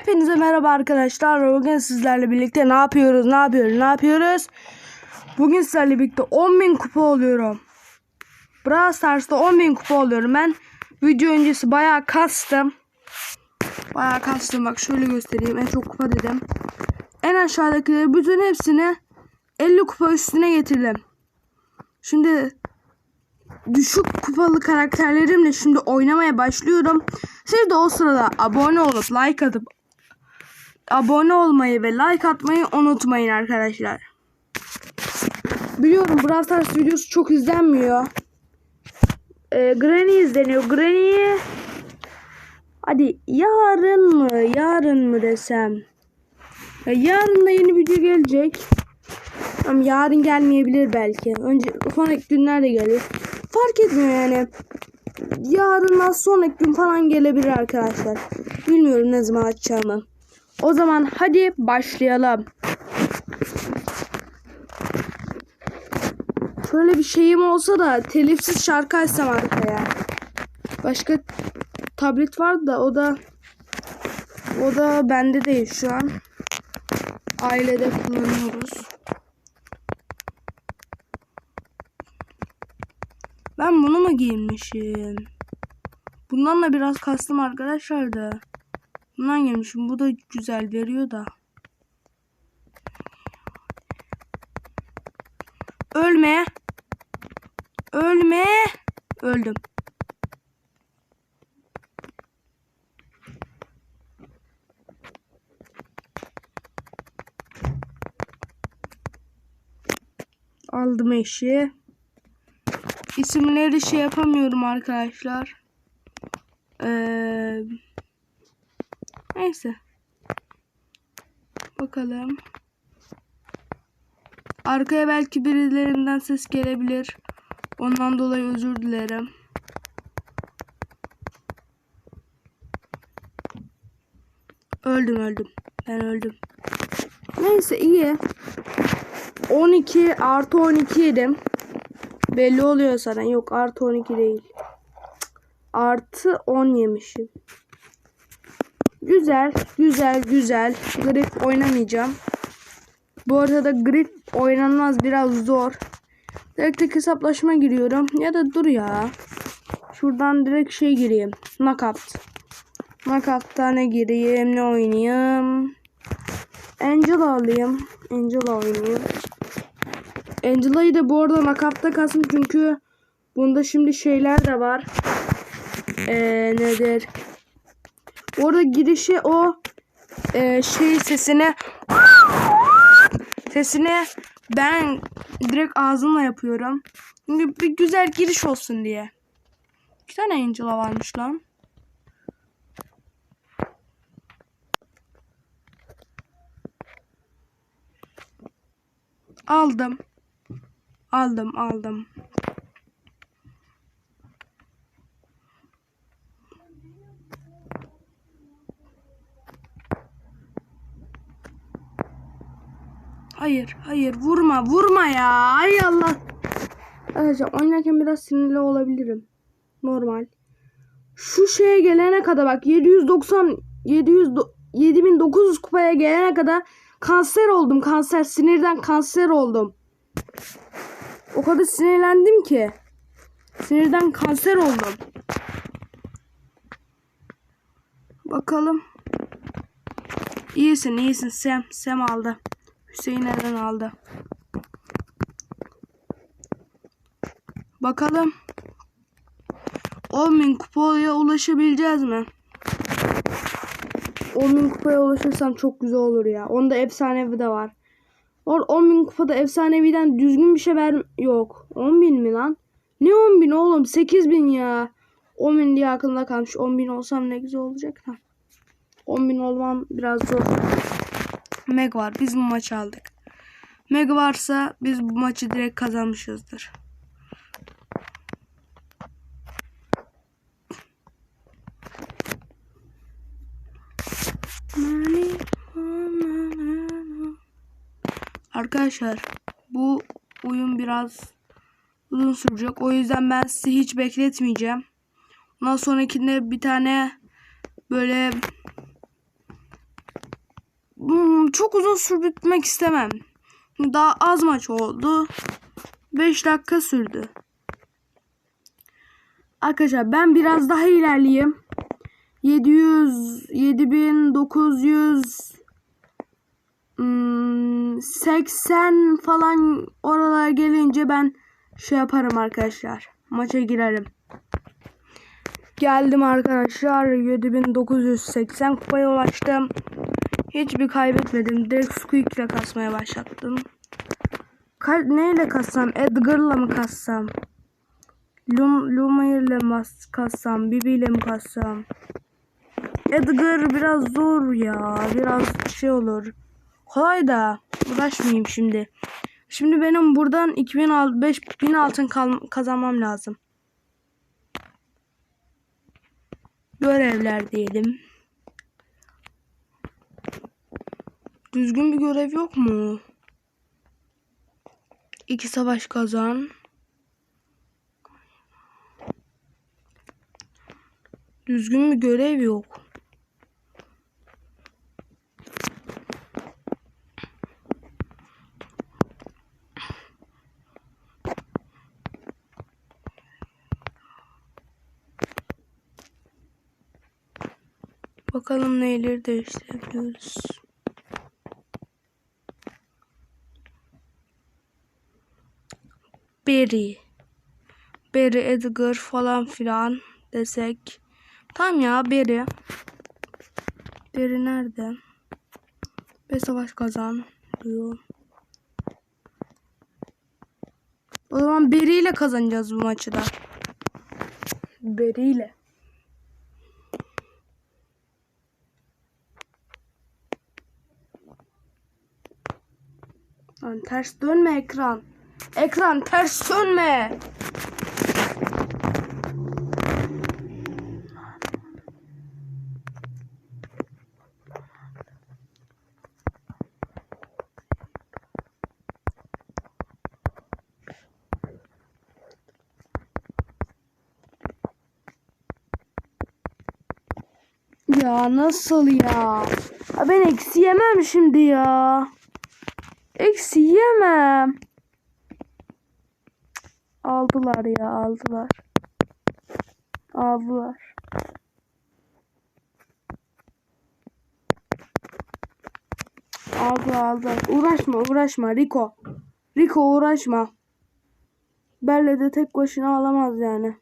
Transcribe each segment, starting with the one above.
Hepinize merhaba arkadaşlar. Bugün sizlerle birlikte ne yapıyoruz? Ne yapıyoruz? Ne yapıyoruz? Bugün sizlerle birlikte 10.000 kupa oluyorum. Brawl Stars'ta 10.000 kupa oluyorum. Ben video öncesi bayağı kastım. Bayağı kastım. Bak şöyle göstereyim. En çok kupa dedim. En aşağıdakileri bütün hepsini 50 kupa üstüne getirdim. Şimdi düşük kupalı karakterlerimle şimdi oynamaya başlıyorum. Siz de o sırada abone olup like atıp abone olmayı ve like atmayı unutmayın arkadaşlar. Biliyorum Brawl Stars videosu çok izlenmiyor. Ee, Granny izleniyor. Granny'yi hadi yarın mı yarın mı desem. Ya yarın da yeni video gelecek. Ama yarın gelmeyebilir belki. Önce sonraki günler de gelir. Fark etmiyor yani. Yarın sonraki gün falan gelebilir arkadaşlar. Bilmiyorum ne zaman açacağımı. O zaman hadi başlayalım. Şöyle bir şeyim olsa da telifsiz şarkı açsam arkaya. Başka tablet var da o da o da bende değil şu an. Ailede kullanıyoruz. Ben bunu mu giymişim? Bundan da biraz kastım arkadaşlar da. Bundan giymişim. Bu da güzel veriyor da. Ölme. Ölme. Öldüm. Aldım eşi. İsimleri şey yapamıyorum arkadaşlar. Ee, neyse. Bakalım. Arkaya belki birilerinden ses gelebilir. Ondan dolayı özür dilerim. Öldüm öldüm. Ben öldüm. Neyse iyi. 12 artı 12 yedim. Belli oluyor sana. Yok artı 12 değil. Artı 10 yemişim. Güzel, güzel, güzel. Grip oynamayacağım. Bu arada grip oynanmaz biraz zor. Direkt hesaplaşma giriyorum. Ya da dur ya. Şuradan direkt şey gireyim. Knockout. Knockout'ta ne gireyim, ne oynayayım? Angela alayım. Angela oynayayım. Angela'yı da bu arada nakapta kalsın çünkü bunda şimdi şeyler de var. Ee, nedir? Orada girişi o e, şey sesini sesini ben direkt ağzımla yapıyorum. Çünkü bir güzel giriş olsun diye. İki tane Angela varmış lan. Aldım. Aldım aldım. Hayır hayır vurma vurma ya. Ay Allah. Arkadaşlar oynarken biraz sinirli olabilirim. Normal. Şu şeye gelene kadar bak 790 700 7900 kupaya gelene kadar kanser oldum kanser sinirden kanser oldum. O kadar sinirlendim ki. Sinirden kanser oldum. Bakalım. İyisin iyisin Sem. Sem aldı. Hüseyin Eren aldı. Bakalım. 10.000 kupaya ulaşabileceğiz mi? 10.000 kupaya ulaşırsam çok güzel olur ya. Onda efsanevi de var. Or 10.000 kupada efsaneviden düzgün bir şey ver yok. 10.000 mi lan? Ne 10.000 oğlum? 8.000 ya. 10.000 diye aklımda kalmış. 10.000 olsam ne güzel olacak da. 10.000 olmam biraz zor. Meg var. Biz bu maçı aldık. Meg varsa biz bu maçı direkt kazanmışızdır. Arkadaşlar bu oyun biraz uzun sürecek. O yüzden ben sizi hiç bekletmeyeceğim. Ondan sonrakinde bir tane böyle çok uzun sürdürtmek istemem. Daha az maç oldu. 5 dakika sürdü. Arkadaşlar ben biraz daha ilerleyeyim. 700 7900 hmm, 80 falan oralara gelince ben şey yaparım arkadaşlar. Maça girerim. Geldim arkadaşlar. 7980 kupaya ulaştım. Hiçbir kaybetmedim. Direkt Squeak ile kasmaya başlattım. Ka neyle kassam? Edgar'la mı kassam? Lum Lumiere ile mi kassam? Bibi ile mi kassam? Edgar biraz zor ya. Biraz şey olur. Kolay da. Uğraşmayayım şimdi. Şimdi benim buradan 2000 al 5000 altın kazanmam lazım. Görevler diyelim. Düzgün bir görev yok mu? İki savaş kazan. Düzgün bir görev yok. Bakalım neyleri değiştirebiliyoruz. Barry. Barry, Edgar falan filan desek. Tamam ya Barry. Barry nerede? Ve savaş kazan diyor. O zaman Barry ile kazanacağız bu maçı da. Barry ile. Lan ters dönme ekran. Ekran ters dönme. Ya nasıl ya? ben eksi yemem şimdi ya. Eksi yemem. Aldılar ya aldılar. Aldılar. Aldı aldı. Uğraşma uğraşma Rico. Rico uğraşma. Belle de tek başına alamaz yani.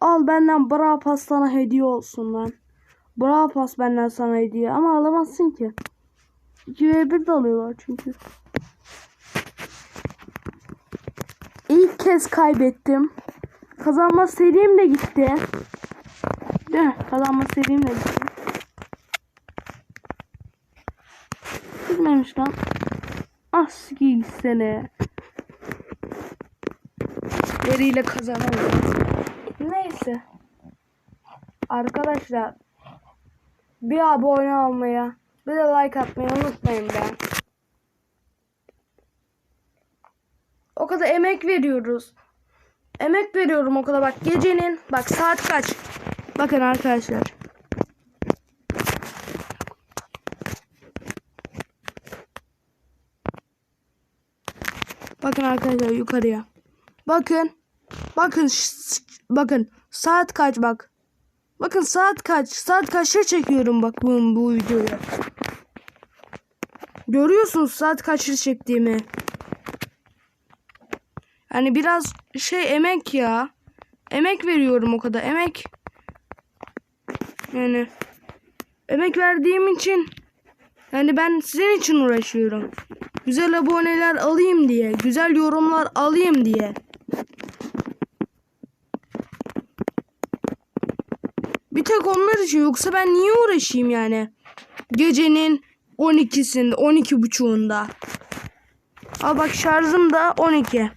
Al benden Bra Pass sana hediye olsun lan. Bra Pass benden sana hediye ama alamazsın ki. 2v1 de alıyorlar çünkü. Kez kaybettim. Kazanma serim de gitti. Değil mi? Kazanma serim de gitti. Gitmemiş lan. Aski gitsene. Yeriyle kazanamıyoruz. Neyse. Arkadaşlar bir abone olmaya bir de like atmayı unutmayın be. O kadar emek veriyoruz. Emek veriyorum o kadar bak gecenin bak saat kaç. Bakın arkadaşlar. Bakın arkadaşlar yukarıya. Bakın. Bakın bakın saat kaç bak. Bakın saat kaç. Saat kaçta çekiyorum bak bu, bu videoyu. Görüyorsunuz saat kaçta çektiğimi. Yani biraz şey emek ya. Emek veriyorum o kadar. Emek. Yani emek verdiğim için yani ben sizin için uğraşıyorum. Güzel aboneler alayım diye, güzel yorumlar alayım diye. Bir tek onlar için yoksa ben niye uğraşayım yani? Gecenin 12'sinde, 12 buçuğunda. Aa bak şarjım da 12.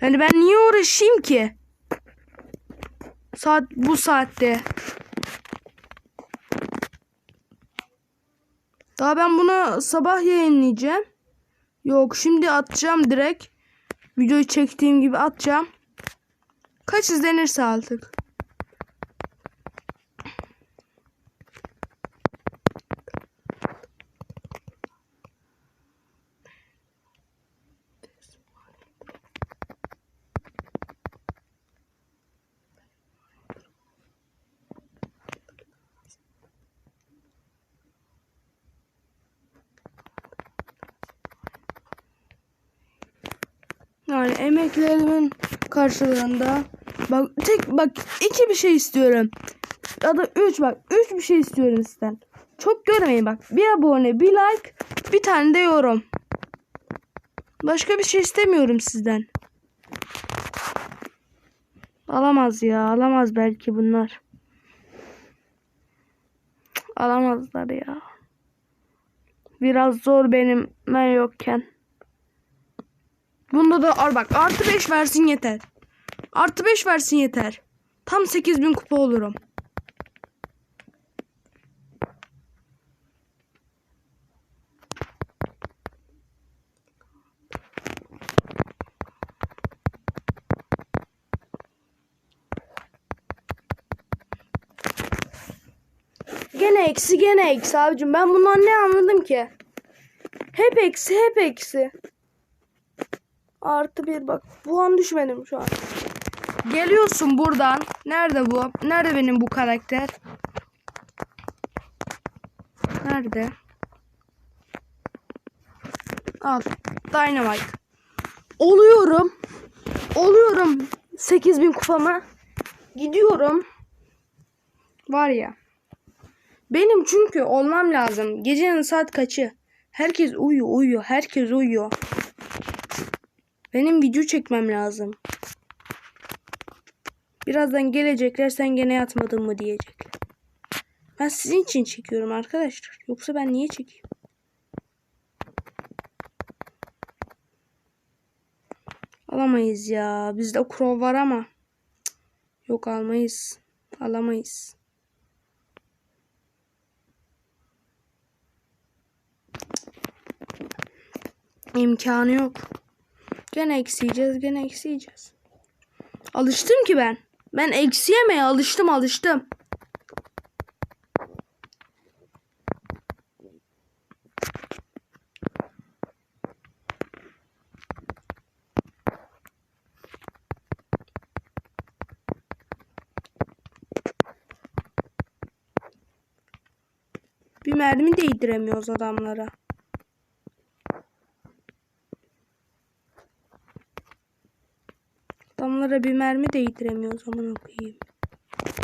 Yani ben niye uğraşayım ki? Saat bu saatte. Daha ben bunu sabah yayınlayacağım. Yok şimdi atacağım direkt. Videoyu çektiğim gibi atacağım. Kaç izlenirse artık. Yani emeklerimin karşılığında bak tek bak iki bir şey istiyorum. Ya da üç bak üç bir şey istiyorum sizden. Çok görmeyin bak. Bir abone, bir like, bir tane de yorum. Başka bir şey istemiyorum sizden. Alamaz ya. Alamaz belki bunlar. Alamazlar ya. Biraz zor benim ben yokken. Bunda da ar bak artı 5 versin yeter. Artı 5 versin yeter. Tam 8000 kupa olurum. Gene eksi gene eksi abicim. Ben bundan ne anladım ki? Hep eksi hep eksi. Artı bir bak. Puan düşmedim şu an. Geliyorsun buradan. Nerede bu? Nerede benim bu karakter? Nerede? Al. Dynamite. Oluyorum. Oluyorum. 8000 kupama. Gidiyorum. Var ya. Benim çünkü olmam lazım. Gecenin saat kaçı? Herkes uyuyor, uyuyor. Herkes uyuyor. Benim video çekmem lazım. Birazdan gelecekler sen gene yatmadın mı diyecekler. Ben sizin için çekiyorum arkadaşlar. Yoksa ben niye çekeyim? Alamayız ya. Bizde Crow var ama. Yok almayız. Alamayız. İmkanı yok. Gene eksiyeceğiz, gene eksiyeceğiz. Alıştım ki ben. Ben eksi alıştım, alıştım. Bir mermi değdiremiyoruz adamlara. Adamlara bir mermi değdiremiyor zaman okuyayım.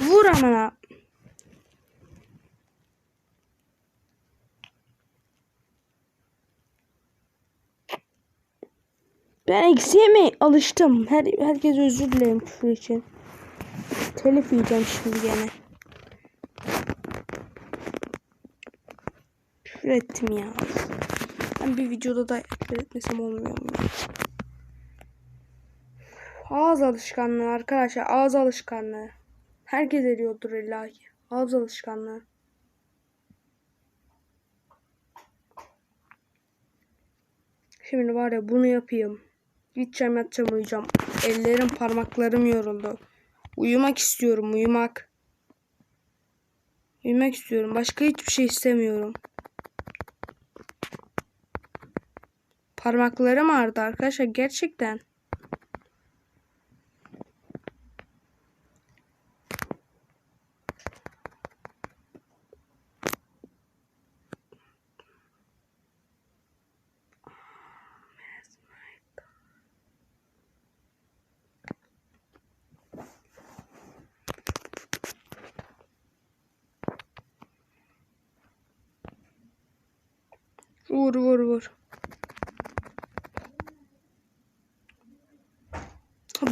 Vur amına. Ben eksiye mi alıştım? Her, herkes özür dilerim küfür için. Telif yiyeceğim şimdi gene. Küfür ettim ya. Ben bir videoda da küfür etmesem olmuyor mu? Ağız alışkanlığı arkadaşlar. Ağız alışkanlığı. Herkes ediyordur illa ki. Ağız alışkanlığı. Şimdi var ya bunu yapayım. Gideceğim yatacağım uyuyacağım. Ellerim parmaklarım yoruldu. Uyumak istiyorum uyumak. Uyumak istiyorum. Başka hiçbir şey istemiyorum. Parmaklarım ağrıdı arkadaşlar gerçekten. Vur vur vur.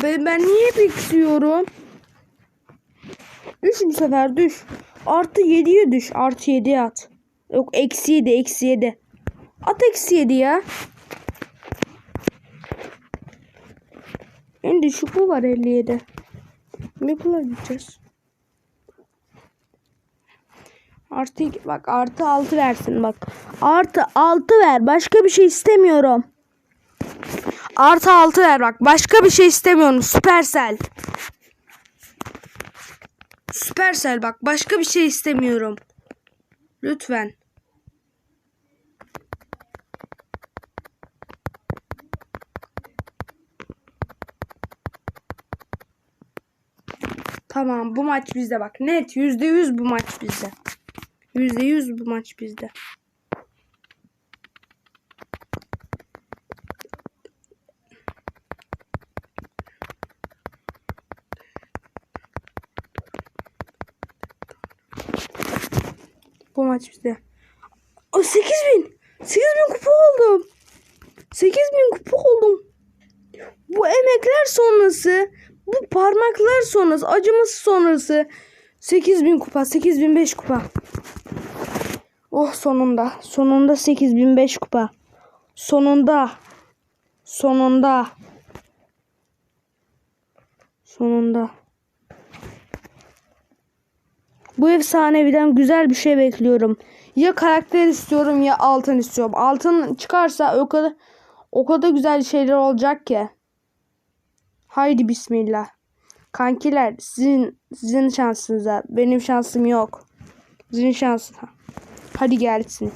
Ben, ben niye bekliyorum? Düş bu sefer düş. Artı 7'ye düş. Artı 7'ye at. Yok eksi 7 eksi 7. At eksi 7 ya. En düşük bu var 57. Maple'a gideceğiz. Artı iki- bak artı 6 versin bak. Artı 6 ver. Başka bir şey istemiyorum. Artı 6 ver bak. Başka bir şey istemiyorum. Süpersel. Süpersel bak. Başka bir şey istemiyorum. Lütfen. Tamam bu maç bizde bak. Net %100 bu maç bizde. %100 bu maç bizde. Bu maç bizde. O 8000. 8000 kupa oldum. 8000 kupa oldum. Bu emekler sonrası, bu parmaklar sonrası, acıması sonrası 8000 kupa, 8005 kupa. Oh sonunda. Sonunda 8005 kupa. Sonunda. Sonunda. Sonunda. Bu efsaneviden güzel bir şey bekliyorum. Ya karakter istiyorum ya altın istiyorum. Altın çıkarsa o kadar o kadar güzel şeyler olacak ki. Haydi bismillah. Kankiler sizin sizin şansınıza. Benim şansım yok. Sizin şansına. Hadi gelsin.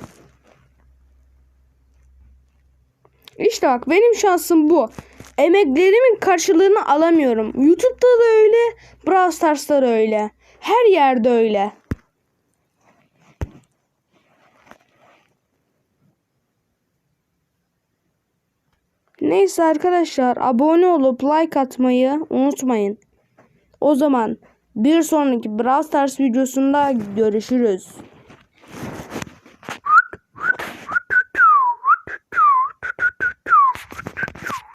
İşte bak benim şansım bu. Emeklerimin karşılığını alamıyorum. YouTube'da da öyle, Brawl Stars'ta da öyle. Her yerde öyle. Neyse arkadaşlar abone olup like atmayı unutmayın. O zaman bir sonraki Brawl Stars videosunda görüşürüz.